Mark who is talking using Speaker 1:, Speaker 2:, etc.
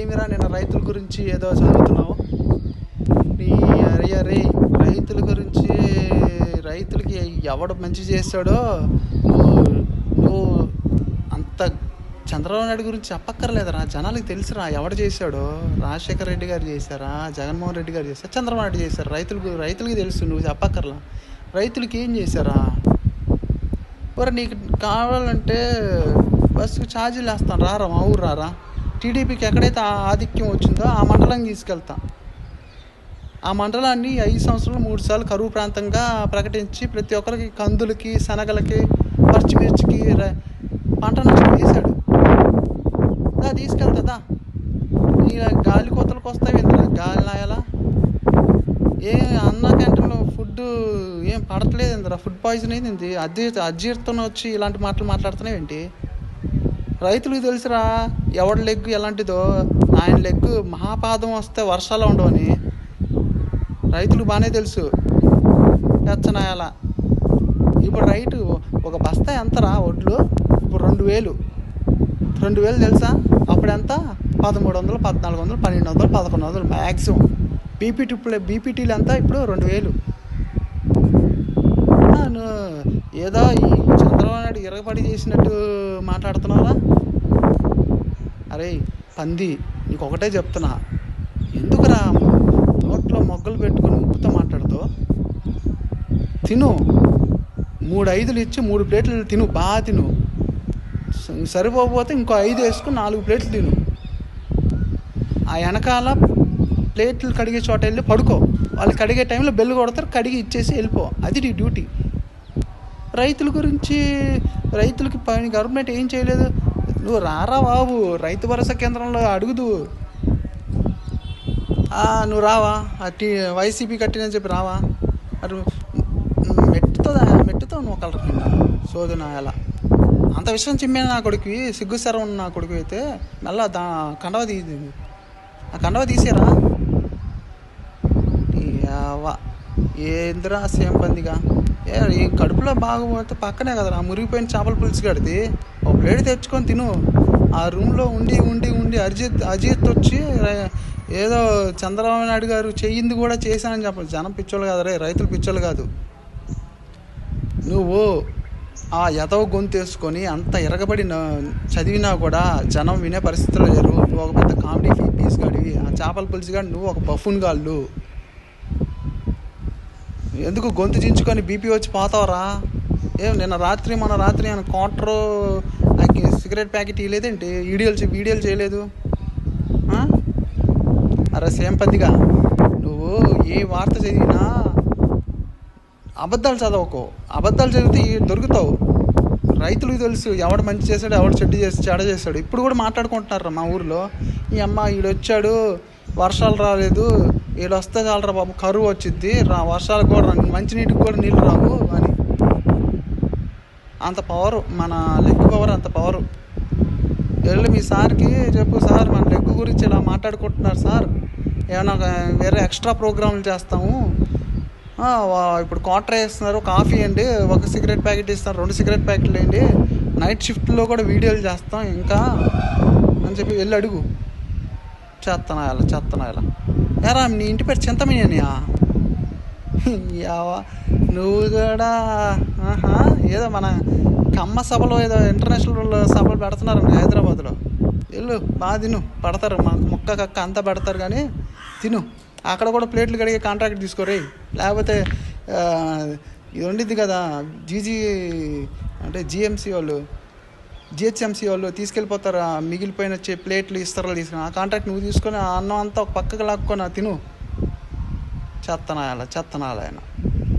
Speaker 1: ఏమిరా నేను రైతుల గురించి ఏదో చదువుతున్నావు? నీ అరే అరే రైతుల గురించి రైతులకి ఎవడు మంచి చేస్తాడో నువ్వు అంత చంద్రబాబు నాయుడు గురించి చెప్పక్కర్లేదురా. జనాలకు తెలుసురా ఎవడు చేశాడో. రాజశేఖర రెడ్డి గారు చేశారా? జగన్మోహన్ రెడ్డి గారు చేశారా? చంద్రబాబు నాయుడు చేశారు? రైతులకు రైతులకి తెలుసు నువ్వు చెప్పక్కర్లా. రైతులకి ఏం చేశారా? మరి నీకు కావాలంటే బస్సుకు ఛార్జీలు వేస్తాను రారా మా ఊరు రారా టీడీపీకి ఎక్కడైతే ఆధిక్యం వచ్చిందో ఆ మండలం తీసుకెళ్తా. ఆ మండలాన్ని ఐదు సంవత్సరాలు మూడు సార్లు కరువు ప్రాంతంగా ప్రకటించి ప్రతి ఒక్కరికి కందులకి శనగలకి పచ్చిమిర్చికి పంట నష్టం వేశాడు దా తీసుకెళ్తుందా గాలి కోతలకు వస్తాయి ఇందులో గాలి నాయాలా ఏ అన్న కంటే ఫుడ్ ఏం పడట్లేదు ఇందిరా ఫుడ్ పాయిజన్ అయింది అజీ అజీర్తం వచ్చి ఇలాంటి మాటలు మాట్లాడుతున్నావు ఏంటి? రైతులకు తెలుసురా ఎవడి లెగ్గు ఎలాంటిదో. ఆయన లెగ్గు మహాపాదం వస్తే వర్షాలు ఉండవని రైతులు బాగానే తెలుసు. పెచ్చనాయాల. ఇప్పుడు రైతు ఒక బస్తా ఎంతరా ఒడ్లు? ఇప్పుడు రెండు వేలు. రెండు వేలు తెలుసా? అప్పుడు ఎంత? పదమూడు వందలు పద్నాలుగు వందలు పన్నెండు వందలు పదకొండు వందలు మ్యాక్సిమం బీపీటీ ఇప్పుడు బీపీటీలు ఎంత? ఇప్పుడు రెండు వేలు. ఏదో ఈ చంద్రబాబు నాయుడు ఇరగబడి చేసినట్టు మాట్లాడుతున్నావా అరే పంది నీకు ఒకటే చెప్తున్నా. ఎందుకురా నోట్లో మొగ్గలు పెట్టుకుని ఉప్పుతో మాట్లాడుతావు? తిను. మూడు ఐదులు ఇచ్చి మూడు ప్లేట్లు తిను బాగా తిను. సరిపోకపోతే ఇంకో ఐదు వేసుకుని నాలుగు ప్లేట్లు తిను. ఆ వెనకాల ప్లేట్లు కడిగే చోట వెళ్ళి పడుకో. వాళ్ళు కడిగే టైంలో బెల్లు కొడతారు కడిగి ఇచ్చేసి వెళ్ళిపో. అది నీ డ్యూటీ. రైతుల గురించి రైతులకి పని గవర్నమెంట్ ఏం చేయలేదు? నువ్వు రారా బాబు రైతు భరోసా కేంద్రంలో అడుగుదు. నువ్వు రావా? అట్టి వైసీపీ కట్టినని చెప్పి రావా? అటు మెట్టుతో మెట్టుతో నువ్వు కలరు కింద సోదన ఎలా. అంత విషయం చిమ్మిన నా కొడుకువి సిగ్గుసరం ఉన్న నా కొడుకు అయితే మళ్ళా దా కండవ తీ ఆ కండవ తీసేరా? ఏందిరా సేమ్ పందిగా? ఏ ఈ కడుపులో బాగపోతే పక్కనే కదరా మురిగిపోయిన చేపల పులుసు కడితే ఒక ప్లేట్ తెచ్చుకొని తిను. ఆ రూమ్లో ఉండి ఉండి ఉండి అరిజిత్ అజిత్ వచ్చి ఏదో చంద్రబాబు నాయుడు గారు చెయ్యింది కూడా చేశానని చెప్పాలి జనం పిచ్చోళ్ళు కాదు రే రైతులు పిచ్చోళ్ళు కాదు. నువ్వు ఆ ఎదవ గొంతు వేసుకొని అంత ఎరగబడి చదివినా కూడా జనం వినే పరిస్థితుల్లో లేరు. నువ్వు ఒక పెద్ద కామెడీ పీస్ గాడివి ఆ చేపల పులుసు కానీ నువ్వు ఒక బఫున్ గాళ్ళు. ఎందుకు గొంతు చించుకొని బీపీ వచ్చి పోతావరా? ఏం నిన్న రాత్రి మన రాత్రి ఆయన క్వార్టర్ సిగరెట్ ప్యాకెట్ ఇవ్వలేదేంటి వీడియోలు వీడియోలు చేయలేదు. అరే సేమ్ పద్దిగా. నువ్వు ఏ వార్త చదివినా అబద్ధాలు చదవకు. అబద్ధాలు చదివితే దొరుకుతావు. రైతులకు తెలుసు ఎవడు మంచి చేశాడు ఎవడు చెడ్డు చేసి చెడ చేశాడు. ఇప్పుడు కూడా మాట్లాడుకుంటున్నారు మా ఊర్లో? ఈ అమ్మ ఈడొచ్చాడు వర్షాలు రాలేదు వీడు వస్తే చాలరా బాబు కరువు వచ్చిద్ది రా వర్షాలు కూడా రా- మంచినీటికి కూడా నీళ్ళు రావు అని. అంత పవరు మన లెగ్ పవర్ అంత పవరు వెళ్ళి మీ సార్కి చెప్పు సార్ మన లెగ్ గురించి ఇలా మాట్లాడుకుంటున్నారు సార్. ఏమైనా వేరే ఎక్స్ట్రా ప్రోగ్రాంలు చేస్తాము. ఇప్పుడు క్వార్టర్ వేస్తున్నారు కాఫీ అండి ఒక సిగరెట్ ప్యాకెట్ ఇస్తారు రెండు సిగరెట్ ప్యాకెట్లు ఏంటి? నైట్ షిఫ్ట్లో కూడా వీడియోలు చేస్తాం ఇంకా అని చెప్పి వెళ్ళి అడుగు. చేస్తానా ఇలా చేస్తానా ఇలా ఎరా నీ ఇంటి పేరు చింతమనేనియా యావా నువ్వు కూడా ఆహా ఏదో మన కమ్మ సభలో ఏదో ఇంటర్నేషనల్ సభలు పెడుతున్నారండి హైదరాబాద్లో. వెళ్ళు బాగా తిను పడతారు మాకు ముక్క కక్క అంతా పెడతారు కానీ తిను. అక్కడ కూడా ప్లేట్లు కడిగే కాంట్రాక్ట్ తీసుకోరే లేకపోతే ఇది ఉండిద్ది కదా. జీజీ అంటే జిఎంసీ వాళ్ళు జిహెచ్ఎంసీ వాళ్ళు తీసుకెళ్ళిపోతారు? మిగిలిపోయిన వచ్చే ప్లేట్లు ఇస్తారా తీసుకుని. ఆ కాంట్రాక్ట్ నువ్వు తీసుకొని ఆ అన్నం అంతా ఒక పక్కకు లాక్కొని తిను. చెత్తనాయాల చెత్తనాలయన.